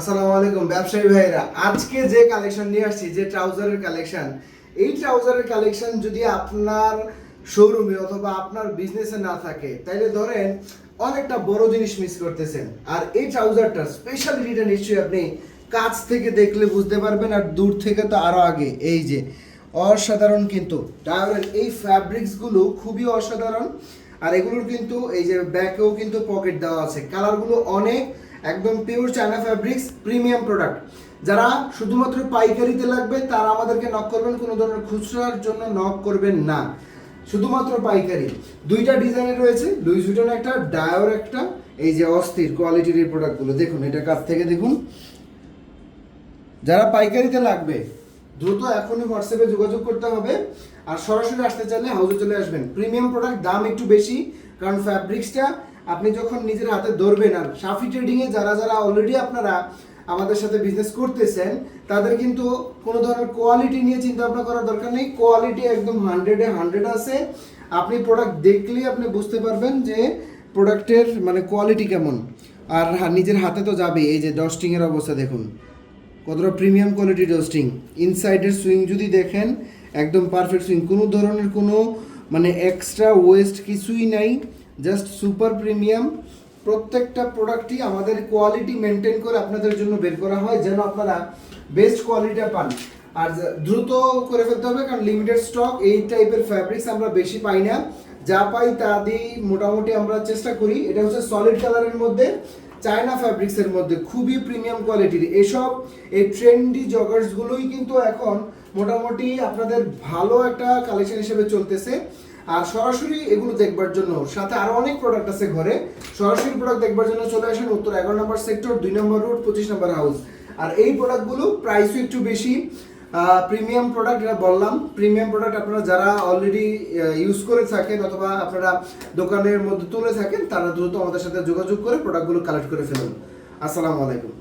আসসালামু আলাইকুম, ব্যবসায়ী ভাইরা আজকে যে কালেকশন নিয়ে আসছি, যে ট্রাউজারের কালেকশন এই ট্রাউজারের কালেকশন যদি আপনার শোরুমে অথবা আপনার বিজনেসে না থাকে, তাইলে ধরেন অনেকটা বড় জিনিস মিস করতেছেন। আর এই ট্রাউজারটা স্পেশালিটিটা নিশ্চয়ই আপনি কাছ থেকে দেখলে বুঝতে পারবেন আর দূর থেকে তো আরও আগে। এই যে, অসাধারণ কিন্তু। ডায়রের এই ফ্যাব্রিক্সগুলো খুবই অসাধারণ। আর এগুলোর কিন্তু, এই যে ব্যাকেও কিন্তু পকেট দেওয়া আছে। কালারগুলো অনেক একদম pure China fabrics premium product যারা শুধুমাত্র পাইকারিতে লাগবে, তারা আমাদেরকে নক করবেন, কোনো ধরনের খুচরার জন্য নক করবেন না। শুধুমাত্র পাইকারি। দুইটা ডিজাইনের রয়েছে লুইস ভিটন একটা, ডায়োর একটা, এই যে অস্থির কোয়ালিটির এই প্রোডাক্টগুলো দেখুন, এটা কাছ থেকে দেখুন। যারা পাইকারিতে লাগবে, দ্রুত এখনই হোয়াটসঅ্যাপে যোগাযোগ করতে হবে। আর সরাসরি আসতে চাইলে হাউসে চলে আসবেন। প্রিমিয়াম প্রোডাক্ট দাম একটু বেশি, কারণ ফ্যাব্রিক্সটা আপনি যখন নিজের হাতে ধরবেন আর সাফি ট্রেডিংয়ে যারা যারা অলরেডি আপনারা আমাদের সাথে বিজনেস করতেছেন, তাদের কিন্তু কোনো ধরনের কোয়ালিটি নিয়ে চিন্তা ভাবনা করার দরকার নেই। কোয়ালিটি একদম হান্ড্রেডে হান্ড্রেড আছে। আপনি প্রোডাক্ট দেখলেই আপনি বুঝতে পারবেন যে প্রোডাক্টের মানে কোয়ালিটি কেমন। আর নিজের হাতে তো যাবে। এই যে ডস্টিংয়ের অবস্থা দেখুন। কতটা প্রিমিয়াম কোয়ালিটি রোস্টিং ইনসাইডের সুইং যদি দেখেন, একদম পারফেক্ট সুইং কোনো ধরনের কোনো মানে এক্সট্রা ওয়েস্ট কিছুই নাই। জাস্ট সুপার প্রিমিয়াম, প্রত্যেকটা প্রোডাক্টই আমাদের কোয়ালিটি মেনটেন করে আপনাদের জন্য বের করা হয় যেন আপনারা বেস্ট কোয়ালিটিটা পান। আর দ্রুত করে ফেলতে হবে কারণ লিমিটেড স্টক এই টাইপের ফ্যাব্রিক্স আমরা বেশি পাই না। যা পাই তা দিয়েই মোটামুটি আমরা চেষ্টা করি। এটা হচ্ছে সলিড কালারের মধ্যে, চায়না ফ্যাব্রিক্সের মধ্যে, খুবই প্রিমিয়াম কোয়ালিটির এসব, এই ট্রেন্ডি জগার্সগুলোই কিন্তু এখন মোটামুটি আপনাদের ভালো একটা কালেকশন হিসেবে চলতেছে। আর সরাসরি এগুলো দেখবার জন্য, সাথে আরও অনেক প্রোডাক্ট আছে ঘরে। সরাসরি প্রোডাক্ট দেখবার জন্য চলে আসেন উত্তর এগারো নম্বর সেক্টর দুই নম্বর রোড পঁচিশ নম্বর হাউস আর এই প্রোডাক্টগুলো প্রাইসও একটু বেশি। প্রিমিয়াম প্রোডাক্ট এটা বললাম প্রিমিয়াম প্রোডাক্ট আপনারা যারা অলরেডি ইউজ করে থাকেন অথবা আপনারা দোকানের মধ্যে তুলে থাকেন, তারা দ্রুত আমাদের সাথে যোগাযোগ করে প্রোডাক্টগুলো কালেক্ট করে ফেলুন। আসসালামু আলাইকুম।